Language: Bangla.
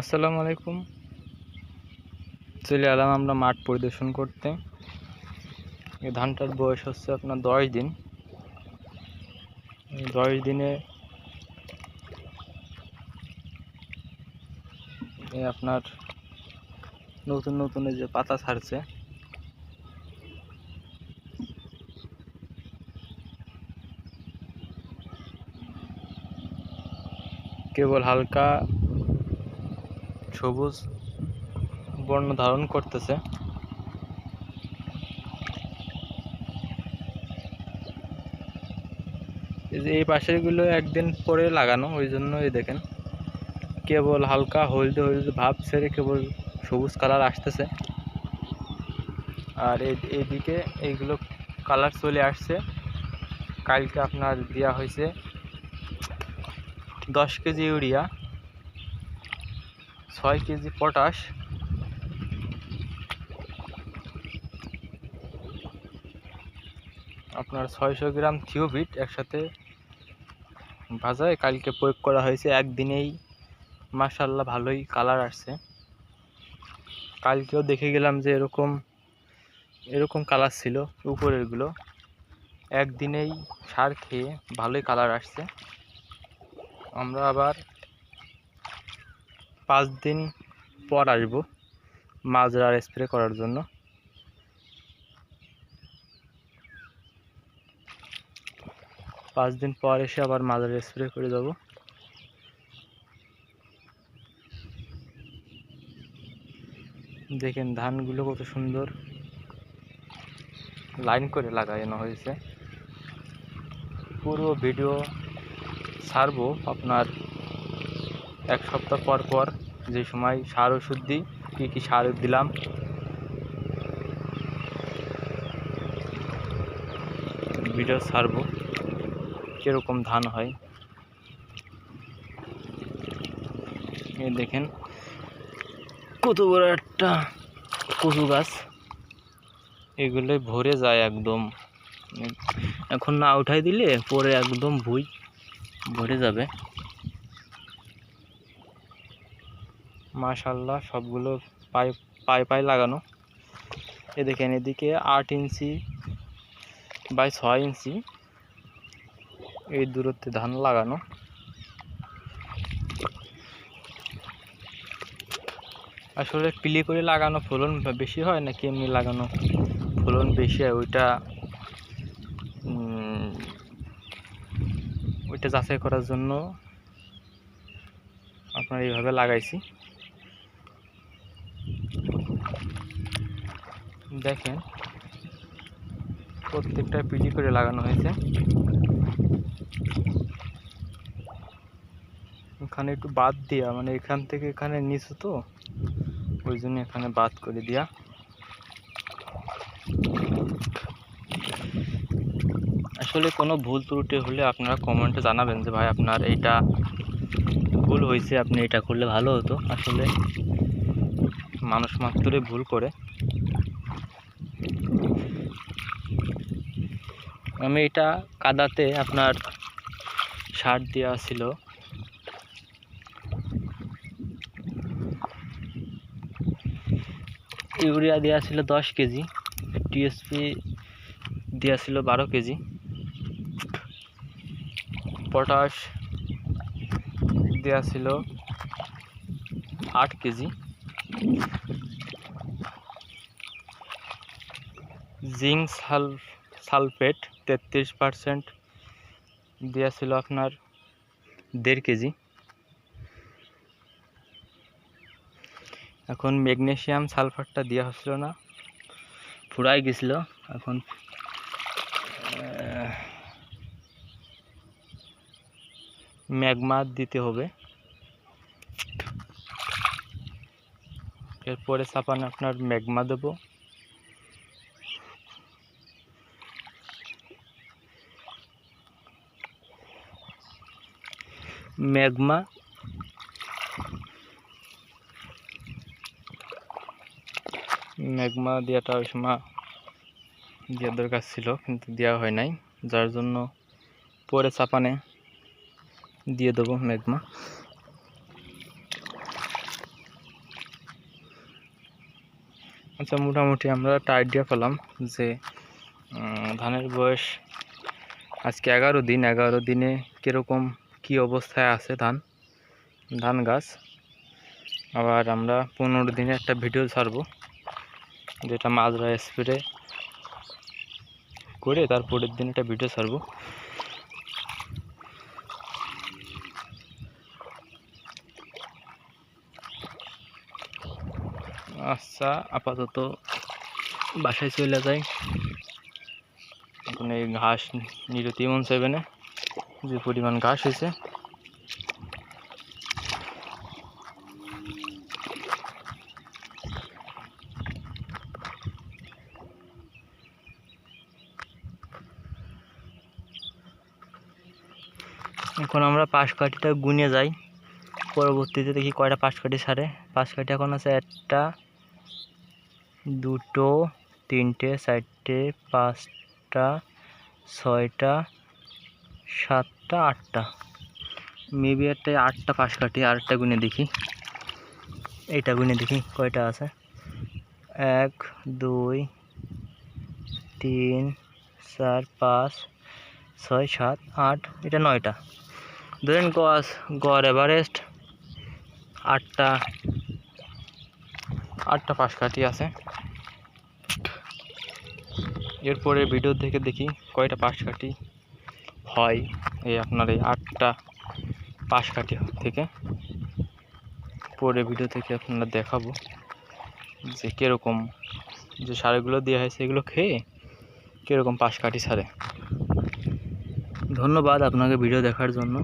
আসসালামু আলাইকুম। চলে এলাম আমরা মাঠ পরিদর্শন করতে। এই ধানটার বয়স হচ্ছে আপনার দশ দিন। দশ দিনে আপনার নতুন নতুন যে পাতা ছাড়ছে। কেবল হালকা সবুজ বর্ণ ধারণ করতেছে। এই যে এই পাশেরগুলো একদিন পরে লাগানো, ওই জন্য এই দেখেন। কেবল হালকা হলদে হলদে ভাব ছেড়ে কেবল সবুজ কালার আসতেছে। আর এই এইদিকে এইগুলো কালার চলে আসছে। কালকে আপনার দেওয়া হয়েছে দশ কেজি ইউরিয়া। ছয় কেজি পটাশ। আপনার ছয়শো গ্রাম থিওবিট একসাথে ভাজায়। কালকে প্রয়োগ করা হয়েছে, একদিনেই। মাশাল্লাহ ভালোই কালার আসছে। কালকেও দেখে গেলাম যে এরকম এরকম কালার ছিল উপরেরগুলো। একদিনেই সার খেয়ে ভালোই কালার আসছে। আমরা আবার পাঁচ দিন পর আসব মাজরার স্প্রে করার জন্য। পাঁচ দিন পর এসে আবার মাজরার স্প্রে করে দেবো। দেখেন ধানগুলো কত সুন্দর লাইন করে লাগানো হয়েছে। পুরো ভিডিও ছাড়বো আপনার এক সপ্তাহ পর পর যে সময় সার ওষুধ দিই, কী কী সার দিলাম। ভিডিও ছাড়বো, কীরকম ধান হয়। এই দেখেন, কত বড় একটা কচু গাছ। এগুলো ভরে যায় একদম। এখন না উঠাই দিলে পরে একদম ভুই ভরে যাবে। মাশাল্লাহ সবগুলো পায়ে পায়ে পায়ে লাগানো। এ দেখেন এদিকে আট ইঞ্চি বাই ছয় ইঞ্চি এই দূরত্বে ধান লাগানো। আসলে পিলি করে লাগানো ফলন বেশি হয় নাকি এমনি লাগানো ফলন বেশি হয়? ওইটা ওইটা যাচাই করার জন্য আপনার এইভাবে লাগাইছি। দেখেন, প্রত্যেকটা পিলি করে লাগানো হয়েছে। এখানে একটু বাদ দেওয়া মানে এখান থেকে এখানে নিচু তো, ওই জন্য এখানে বাদ করে দেওয়া আসলে কোনো ভুল ত্রুটি হলে আপনারা কমেন্টে জানাবেন যে, ভাই, আপনার এইটা ভুল হয়েছে, আপনি এটা করলে ভালো হতো। আসলে মানুষ মাত্রই ভুল করে। আমি এটা কাদাতে আপনার সার দেওয়া ছিল। ইউরিয়া দেওয়া ছিল দশ কেজি, টিএসপি দেওয়া ছিল বারো কেজি। পটাশ দেওয়া ছিল আট কেজি। জিঙ্ক সাল, সালফেট তেত্রিশ পারসেন্ট দেওয়া ছিল আপনার দেড় কেজি। এখন ম্যাগনেশিয়াম সালফারটা দেওয়া হচ্ছিল না, ফুরাই গেছিল। এখন ম্যাগমা দিতে হবে। এরপরে চাপানে আপনার ম্যাগমা দেবো। ম্যাগমা। ম্যাগমা দেওয়াটা ওই সময় দেওয়ার দরকার ছিল, কিন্তু দেওয়া হয় নাই। যার জন্য পরে চাপানে দিয়ে দেবো ম্যাগমা। আচ্ছা মোটামুটি আমরা একটা আইডিয়া পেলাম যে ধানের বয়স আজকে এগারো দিন। এগারো দিনে কীরকম কী অবস্থায় আছে ধান? ধান গাছ। আবার আমরা পনেরো দিনে একটা ভিডিও ছাড়বো, যেটা মাজরা স্প্রে করে তারপরের দিন একটা ভিডিও ছাড়বো। আচ্ছা আপাতত বাসায় চলে যাই। এখন এই ঘাস নিরতি মন চাইবে না। যে পরিমাণ ঘাস হয়েছে। এখন আমরা পাশ কাঠিটা গুনে যাই। পরবর্তীতে দেখি কয়টা পাশ কাঠি সারে। পাশ কাঠি এখন আছে একটা, দুটো, তিনটে, চারটে, পাঁচটা, ছয়টা সাতটা, আটটা। মেবি একটা, আটটা পাশ কাঠি আরেকটা গুনে দেখি। এইটা গুনে দেখি, কয়টা আছে? এক, দুই, তিন, চার, পাঁচ, ছয়, সাত, আট, এটা নয়টা। ধরেন গস গড় এভারেস্ট, আটটা আটটা পাশ কাঠি আছে। এরপরে ভিডিও থেকে দেখি কয়টা পাশ কাঠি হয় এই আপনার এই আটটা পাশ কাটি থেকে। পরে ভিডিও থেকে আপনারা দেখাবো যে কীরকম যে সারগুলো দেওয়া হয় সেগুলো খেয়ে কীরকম পাশ সারে। ধন্যবাদ আপনাকে ভিডিও দেখার জন্য।